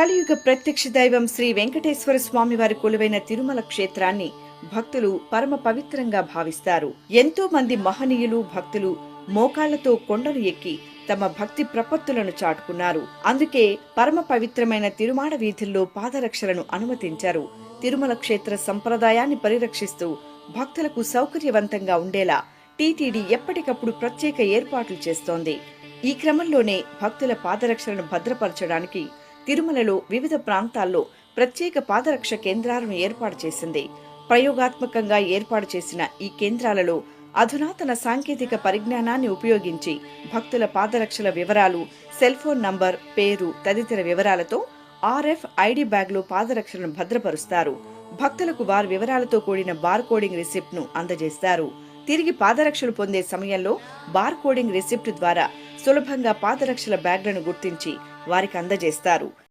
కలియుగ ప్రత్యక్ష దైవం శ్రీ వెంకటేశ్వర స్వామి వారి కొలువైన తిరుమల క్షేత్రాన్ని భక్తులు పరమ పవిత్రంగా భావిస్తారు. ఎంతో మంది మహనీయులు భక్తులు మోకాళ్ళతో కొండలు ఎక్కి తమ భక్తి ప్రపత్తులను చాటుకున్నారు. అందుకే పరమ పవిత్రమైన తిరుమాడ వీధుల్లో పాదరక్షలను అనుమతించారు. తిరుమల క్షేత్ర సంప్రదాయాన్ని పరిరక్షిస్తూ భక్తులకు సౌకర్యవంతంగా ఉండేలా టీటీడీ ఎప్పటికప్పుడు ప్రత్యేక ఏర్పాట్లు చేస్తోంది. ఈ క్రమంలోనే భక్తుల పాదరక్షలను భద్రపరచడానికి తిరుమలలో వివిధ ప్రాంతాల్లో ప్రత్యేక పాదరక్ష కేంద్రాలను ఏర్పాటు చేసింది. ప్రయోగాత్మకంగా ఏర్పాటు చేసిన ఈ కేంద్రాలలో అధునాతన సాంకేతిక పరిజ్ఞానాన్ని ఉపయోగించి భక్తుల పాదరక్షల వివరాలు సెల్ ఫోన్ నంబర్ పేరు తదితర వివరాలతో ఆర్ఎఫ్ ఐడి బ్యాగ్లో పాదరక్షలను భద్రపరుస్తారు. భక్తులకు వారి వివరాలతో కూడిన బార్ కోడింగ్ రిసిప్ట్ను అందజేస్తారు. తిరిగి పాదరక్షలు పొందే సమయంలో బార్ కోడింగ్ రిసిప్ట్ ద్వారా సులభంగా పాదరక్షల బ్యాగ్లను గుర్తించి వారికి అందజేస్తారు.